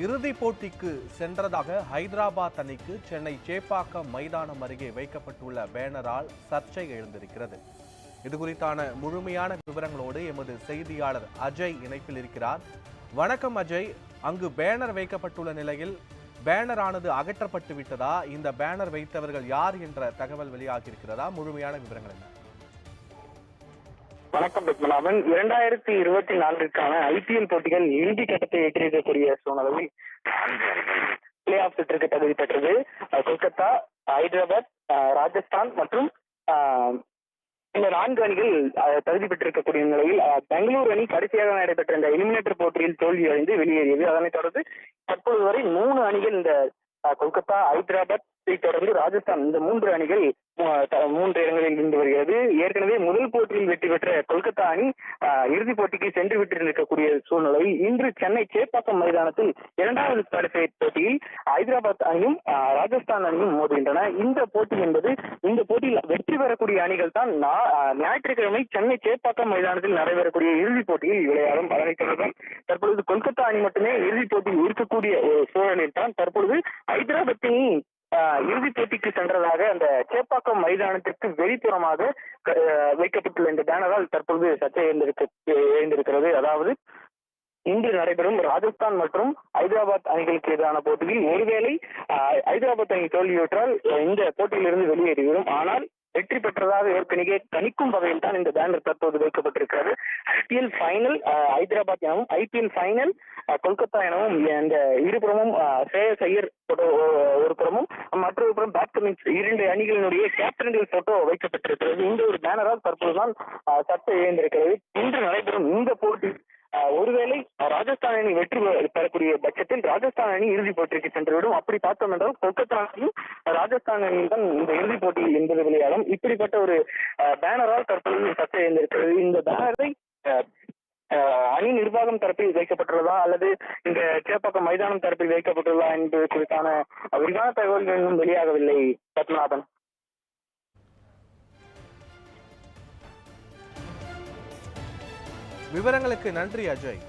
இறுதிப் போட்டிக்கு சென்றதாக ஹைதராபாத் அணிக்கு சென்னை சேப்பாக்கம் மைதானம் அருகே வைக்கப்பட்டுள்ள பேனரால் சர்ச்சை எழுந்திருக்கிறது. இது குறித்தான முழுமையான விவரங்களோடு எமது செய்தியாளர் அஜய் இணைப்பில் இருக்கிறார். வணக்கம் அஜய். அங்கு பேனர் வைக்கப்பட்டுள்ள நிலையில் பேனரானது அகற்றப்பட்டு விட்டதா? இந்த பேனர் வைத்தவர்கள் யார் என்ற தகவல் வெளியாகி இருக்கிறதா முழுமையான விவரங்கள் என்ன? வணக்கம் பத்மநாபன். இரண்டாயிரத்தி இருபத்தி நான்கிற்கான ஐபிஎல் போட்டிகள் இறுதி கட்டத்தை எட்டியிருக்கக்கூடிய சூழ்நிலையில் பிளே ஆஃப் சுற்றுக்கு தகுதி பெற்றது. கொல்கத்தா ஹைதராபாத் ராஜஸ்தான் மற்றும் இந்த நான்கு அணிகள் தகுதி பெற்றிருக்கக்கூடிய நிலையில் பெங்களூர் அணி கடைசியாக நடைபெற்ற இந்த எலிமினேட்டர் போட்டியில் தோல்வி அடைந்து வெளியேறியது. அதனைத் தொடர்ந்து தற்போது வரை மூணு அணிகள் இந்த கொல்கத்தா ஹைதராபாத் இதைத் தொடர்ந்து ராஜஸ்தான் இந்த மூன்று அணிகள் மூன்று இடங்களில் இருந்து வருகிறது. ஏற்கனவே முதல் போட்டியில் வெற்றி பெற்ற கொல்கத்தா அணி இறுதிப் போட்டிக்கு சென்று விட்டிருக்கக்கூடிய சூழ்நிலை. இன்று சென்னை சேப்பாக்கம் மைதானத்தில் இரண்டாவது குவாலிஃபயர் போட்டியில் ஹைதராபாத் அணியும் ராஜஸ்தான் அணியும் மோதுகின்றன. இந்த போட்டி என்பது இந்த போட்டியில் வெற்றி பெறக்கூடிய அணிகள் தான் ஞாயிற்றுக்கிழமை சென்னை சேப்பாக்கம் மைதானத்தில் நடைபெறக்கூடிய இறுதிப் போட்டியில் விளையாடும் அதனைத் தொடர்ந்து தற்பொழுது கொல்கத்தா அணி மட்டுமே இறுதிப் போட்டியில் இருக்கக்கூடிய ஒரு சூழலில் தான் தற்பொழுது ஹைதராபாத் அணி இறுதிப் போட்டிக்கு சென்றதாக அந்த சேப்பாக்கம் மைதானத்திற்கு வெளிப்புறமாக வைக்கப்பட்டுள்ள இந்த பேனரால் தற்பொழுது சர்ச்சை எழுந்திருக்க எழுந்திருக்கிறது. அதாவது இன்று நடைபெறும் ராஜஸ்தான் மற்றும் ஹைதராபாத் அணிகளுக்கு எதிரான போட்டியில் ஒருவேளை ஆஹ், ஹைதராபாத் அணி தோல்வியுற்றால் இந்த போட்டியிலிருந்து வெளியேறிவிடும். ஆனால் வெற்றி பெற்றதாக ஏற்கனவே கணிக்கும் வகையில் தான் இந்த பேனர் தற்போது வைக்கப்பட்டிருக்கிறது. ஐபிஎல் ஃபைனல் ஹைதராபாத் எனவும் ஐபிஎல் ஃபைனல் கொல்கத்தா எனவும் இந்த இருபுறமும் சேயஸ் ஐயர் போட்டோ ஒரு புறமும் மற்றொரு புறம் பேட் இரண்டு அணிகளினுடைய கேப்டன்கள் போட்டோ வைக்கப்பட்டிருக்கிறது. இந்த ஒரு பேனரால் தற்போதுதான் சட்டம் எழுந்திருக்கிறது. இன்று நடைபெறும் இந்த போட்டி ஒருவேளை ராஜஸ்தான் அணி வெற்றி கூடிய பட்சத்தில் ராஜஸ்தான் அணி இறுதிப் போட்டிக்கு சென்றுவிடும் அப்படி பார்த்தோம் என்றால் கொல்கத்தா அணியும் ராஜஸ்தான் அணியும் தான் இந்த இறுதிப் போட்டியில் என்பது விளையாடும். இப்படிப்பட்ட ஒரு பேனரால் தற்போது சர்ச்சை எழுந்திருக்கிறது. இந்த பேனரை அணி நிர்வாகம் தரப்பில் வைக்கப்பட்டுள்ளதா? அல்லது இந்த சேப்பாக்கம் மைதானம் தரப்பில் வைக்கப்பட்டுள்ளதா என்பது குறித்தான விரிவான தகவல்கள் இன்னும் வெளியாகவில்லை பத்மநாபன். விவரங்களுக்கு நன்றி அஜய்.